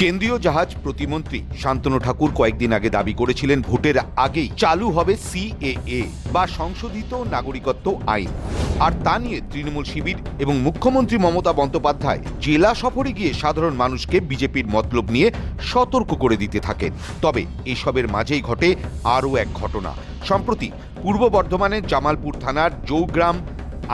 কেন্দ্রীয় জাহাজ প্রতিমন্ত্রী শান্তনু ঠাকুর কয়েকদিন আগে দাবি করেছিলেন ভোটের আগেই চালু হবে সিএএ বা সংশোধিত নাগরিকত্ব আইন। আর তা নিয়ে তৃণমূল শিবির এবং মুখ্যমন্ত্রী মমতা বন্দ্যোপাধ্যায় জেলা সফরে গিয়ে সাধারণ মানুষকে বিজেপির মতলব নিয়ে সতর্ক করে দিতে থাকেন। তবে এসবের মাঝেই ঘটে আরও এক ঘটনা। সম্প্রতি পূর্ব বর্ধমানের জামালপুর থানার জৌগ্রাম,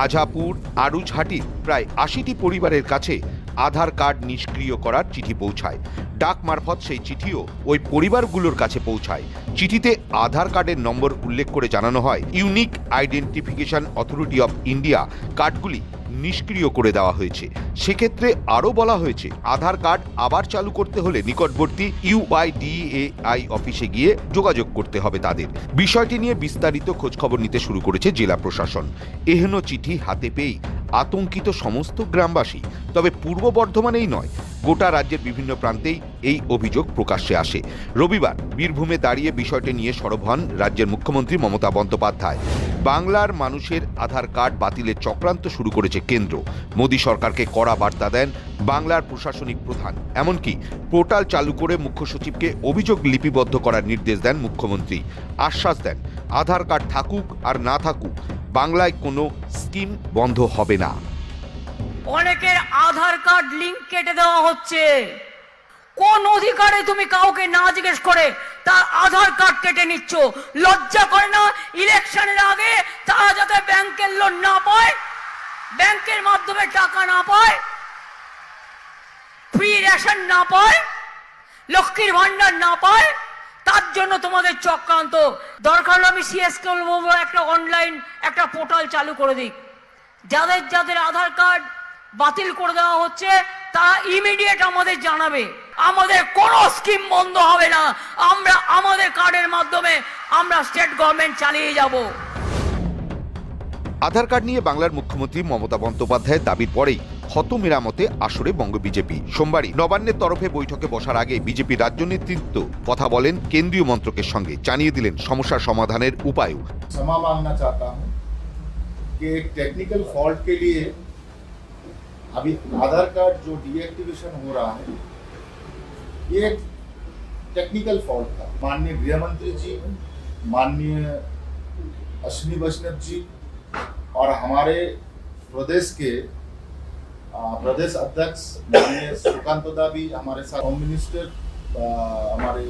আজাপুর আরুঝহাটির প্রায় আশিটি পরিবারের কাছে আধার কার্ড নিষ্ক্রিয় করার চিঠি পৌঁছায়। ডাক মারফত সেই চিঠিও ওই পরিবারগুলোর কাছে পৌঁছায়। চিঠিতে আধার কার্ডের নম্বর উল্লেখ করে জানানো হয়, unique identification authority of India কার্ডগুলি নিষ্ক্রিয় করে দেওয়া হয়েছে। সেক্ষেত্রে আরও বলা হয়েছে, আধার কার্ড আবার চালু করতে হলে নিকটবর্তী ইউআইডিএআই অফিসে গিয়ে যোগাযোগ করতে হবে তাদের। বিষয়টি নিয়ে বিস্তারিত খোঁজখবর নিতে শুরু করেছে জেলা প্রশাসন। এহেন চিঠি হাতে পেয়েই আতঙ্কিত সমস্ত গ্রামবাসী, তবে পূর্ব বর্ধমানেই নয়, গোটা রাজ্যের বিভিন্ন প্রান্তেই এই অভিযোগ প্রকাশ্যে আসে। রবিবার বীরভূমে দাঁড়িয়ে বিষয়টি নিয়ে সরব হন রাজ্যের মুখ্যমন্ত্রী মমতা বন্দ্যোপাধ্যায়। বাংলার মানুষের আধার কার্ড বাতিলের চক্রান্ত শুরু করেছে কেন্দ্র। মোদী সরকারকে কড়া বার্তা দেন বাংলার প্রশাসনিক প্রধান। এমনকি পোর্টাল চালু করে মুখ্য সচিবকে অভিযোগ লিপিবদ্ধ করার নির্দেশ দেন মুখ্যমন্ত্রী। আশ্বাস দেন, আধার কার্ড থাকুক আর না থাকুক বাংলায় কোনো স্কিম বন্ধ হবে না। অনেকের আধার কার্ড লিংক কেটে দেওয়া হচ্ছে। কোন অধিকারে তুমি কাউকে না জিজ্ঞেস করে তার আধার কার্ড কেটে নিচ্ছ? লজ্জা করে না? ইলেকশনের আগে তারা যাতে ব্যাংকের লোন না পায়, ব্যাংকের মাধ্যমে টাকা না পায় ফ্রি রেশন না পায়, লক্ষ্মীর ভান্ডার না পায়, তার জন্য তোমাদের চক্রান্ত। দরকার আমি সিএসকে বলব একটা অনলাইন একটা পোর্টাল চালু করে দিক। যাদের যাদের আধার কার্ড বাতিল করে দেওয়া হচ্ছে, তারা ইমিডিয়েট আমাদের জানাবে। আমাদের কোনো স্কিম বন্ধ হবে না। আমরা আমাদের কার্ডের মাধ্যমে আমরা স্টেট গভর্নমেন্ট চালিয়ে যাব। আধার কার্ড নিয়ে বাংলার মুখ্যমন্ত্রী মমতা বন্দ্যোপাধ্যায়ের দাবির পরেই ক্ষত মেরামতে আসরে বঙ্গ বিজেপি সোমবারই নবান্নের তরফে বৈঠকে বসার আগে বিজেপি রাজ্য নেতৃত্ব কথা বলেন কেন্দ্রীয় মন্ত্রকের সঙ্গে জানিয়ে দিলেন সমস্যার সমাধানের উপায়ও क्षमा मांगना चाहता हूं कि एक टेक्निकल फॉल्ट के लिए अभी आधार कार्ड जो डीएक्टिवेशन हो रहा है ये एक टेक्निकल फॉल्ट था माननीय गृह मंत्री जी माननीय अश्विनी वैष्णव जी और हमारे प्रदेश के आ, प्रदेश अध्यक्ष माननीय सुकांत भी हमारे साथ होम मिनिस्टर हमारे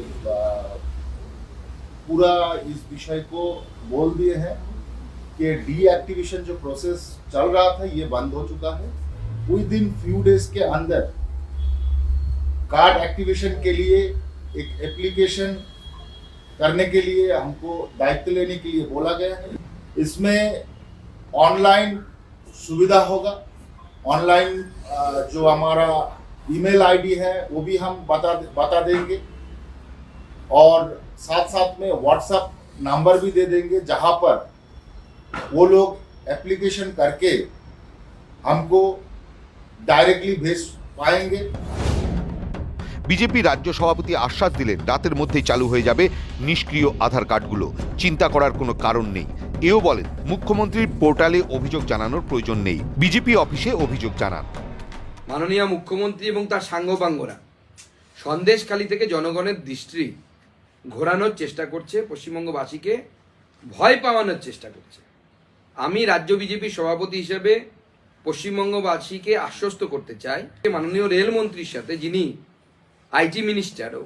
पूरा इस विषय को बोल दिए हैं कि डीएक्टिवेशन जो प्रोसेस चल रहा था, ये बंद हो चुका है। विद इन फ्यू डेज़ के अंदर कार्ड एक्टिवेशन के लिए, एक एप्लीकेशन करने के लिए, हमको दायित्व लेने के लिए बोला गया है। इसमें ऑनलाइन सुविधा होगा। ऑनलाइन जो हमारा ईमेल आईडी है वो भी हम बता बता देंगे और साथ साथ में व्हाट्सएप नंबर भी दे देंगे जहां पर वो लोग एप्लीकेशन करके हमको डायरेक्टली भेज पाएंगे বিজেপি রাজ্য সভাপতি আশ্বাস দিলেন রাতের মধ্যেই চালু হয়ে যাবে নিষ্ক্রিয় আধার কার্ডগুলো চিন্তা করার কোনো কারণ নেই এও বলেন, মুখ্যমন্ত্রীর পোর্টালে অভিযোগ জানানোর প্রয়োজন নেই। বিজেপি অফিসে অভিযোগ জানান। মাননীয় মুখ্যমন্ত্রী এবং তার সাঙ্গপাঙ্গরা সন্দেশখালী থেকে জনগণের দৃষ্টি ঘোরানোর চেষ্টা করছে, পশ্চিমবঙ্গবাসীকে ভয় পাওয়ানোর চেষ্টা করছে। আমি রাজ্য বিজেপির সভাপতি হিসেবে পশ্চিমবঙ্গবাসীকে আশ্বস্ত করতে চাই মাননীয় রেলমন্ত্রীর সাথে যিনি আইটি মিনিস্টারও,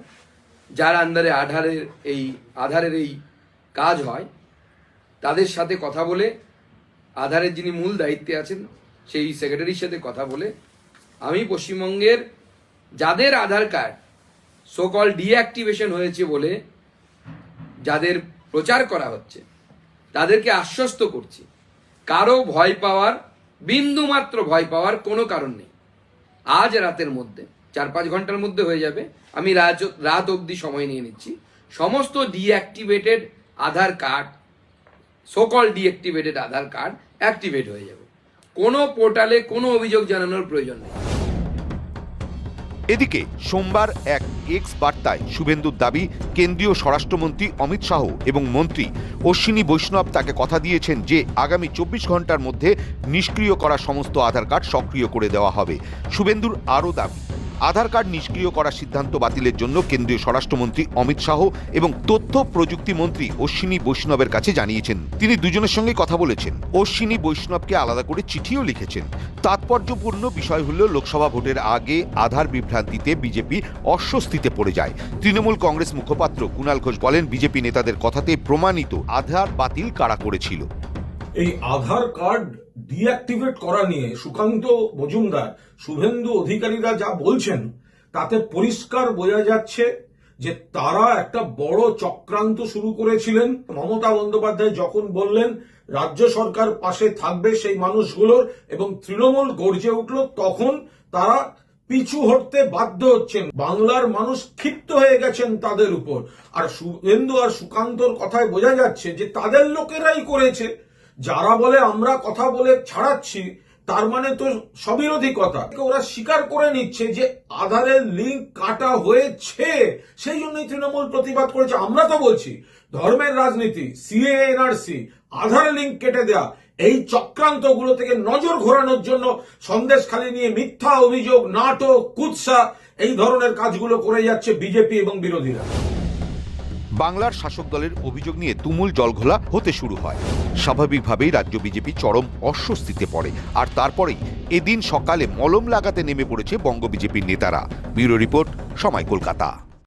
যার আন্ডারে আধারের এই আধারের এই কাজ হয় তাদের সাথে কথা বলে, আধারের যিনি মূল দায়িত্বে আছেন, সেই সেক্রেটারির সাথে কথা বলে, আমি পশ্চিমবঙ্গের যাদের আধার কার্ড সোকল ডিঅ্যাক্টিভেশন হয়েছে বলে যাদের প্রচার করা হচ্ছে, তাদেরকে আশ্বস্ত করছি। কারও ভয় পাওয়ার, বিন্দুমাত্র ভয় পাওয়ার কোনো কারণ নেই। আজ রাতের মধ্যে চার পাঁচ ঘণ্টার মধ্যে হয়ে যাবে, আমি রাত রাত অবধি সময় নিয়ে নিচ্ছি। সমস্ত deactivated Aadhaar card so called deactivated Aadhaar card activate হয়ে যাবে। কোনো পোর্টালে কোনো অভিযোগ জানানোর প্রয়োজন নেই। এদিকে, সোমবার এক এক্স বার্তায় শুভেন্দুর দাবি, কেন্দ্রীয় স্বরাষ্ট্রমন্ত্রী অমিত শাহ এবং মন্ত্রী অশ্বিনী বৈষ্ণব তাকে কথা দিয়েছেন যে, আগামী চব্বিশ ঘণ্টার মধ্যে নিষ্ক্রিয় করা সমস্ত আধার কার্ড সক্রিয় করে দেওয়া হবে। শুভেন্দুর আরও দাবি। আধার কার্ড নিষ্ক্রিয় করার সিদ্ধান্ত বাতিলের জন্য কেন্দ্রীয় স্বরাষ্ট্রমন্ত্রী অমিত শাহ এবং তথ্য প্রযুক্তি মন্ত্রী অশ্বিনী বৈষ্ণবের কাছে জানিয়েছেন। তিনি দুজনের সঙ্গে কথা বলেছেন। অশ্বিনী বৈষ্ণবকে আলাদা করে চিঠিও লিখেছেন। তাৎপর্যপূর্ণ বিষয় হল, লোকসভা ভোটের আগে আধার বিভ্রান্তিতে বিজেপি অস্বস্তিতে পড়ে যায়। তৃণমূল কংগ্রেস মুখপাত্র কুণাল ঘোষ বলেন, বিজেপি নেতাদের কথাতে প্রমাণিত আধার বাতিল কারা করেছিল। এই আধার কার্ড ডিঅ্যাক্টিভেট করা নিয়ে সুকান্ত মজুমদার, শুভেন্দু অধিকারীরা যা বলছেন, তাতে পরিষ্কার বোঝা যাচ্ছে যে তারা একটা বড় চক্রান্ত শুরু করেছিলেন। মমতা বন্দ্যোপাধ্যায় যখন বললেন, রাজ্য সরকার পাশে থাকবে সেই মানুষগুলোর এবং তৃণমূল গর্জে উঠল, তখন তারা পিছু হটতে বাধ্য হচ্ছেন। বাংলার মানুষ ক্ষিপ্ত হয়ে গেছেন তাদের উপর। আর শুভেন্দু আর সুকান্তর কথায় বোঝা যাচ্ছে যে তাদের লোকেরাই করেছে যারা বলে আমরা কথা বলে ছাড়াচ্ছি, তার মানে তো সবিরোধী কথা ওরা স্বীকার করে নিচ্ছে যে আধারের লিঙ্ক কাটা হয়েছে, সেই জন্যই তৃণমূল প্রতিবাদ করেছে। আমরা তো বলছি, ধর্মের রাজনীতি সিএ এনআরসি আধার লিঙ্ক কেটে দেয়া, এই চক্রান্তগুলো থেকে নজর ঘোরানোর জন্য সন্দেশ খালি নিয়ে মিথ্যা অভিযোগ, নাটক, কুৎসা, এই ধরনের কাজগুলো করে যাচ্ছে বিজেপি এবং বিরোধীরা। বাংলার শাসক দলের অভিযোগ নিয়ে তুমুল জলঘোলা হতে শুরু হয়। স্বাভাবিকভাবেই রাজ্য বিজেপি চরম অস্বস্তিতে পড়ে। আর তারপরেই এদিন সকালে মলম লাগাতে নেমে পড়েছে বঙ্গ বিজেপির নেতারা। ব্যুরো রিপোর্ট সময় কলকাতা।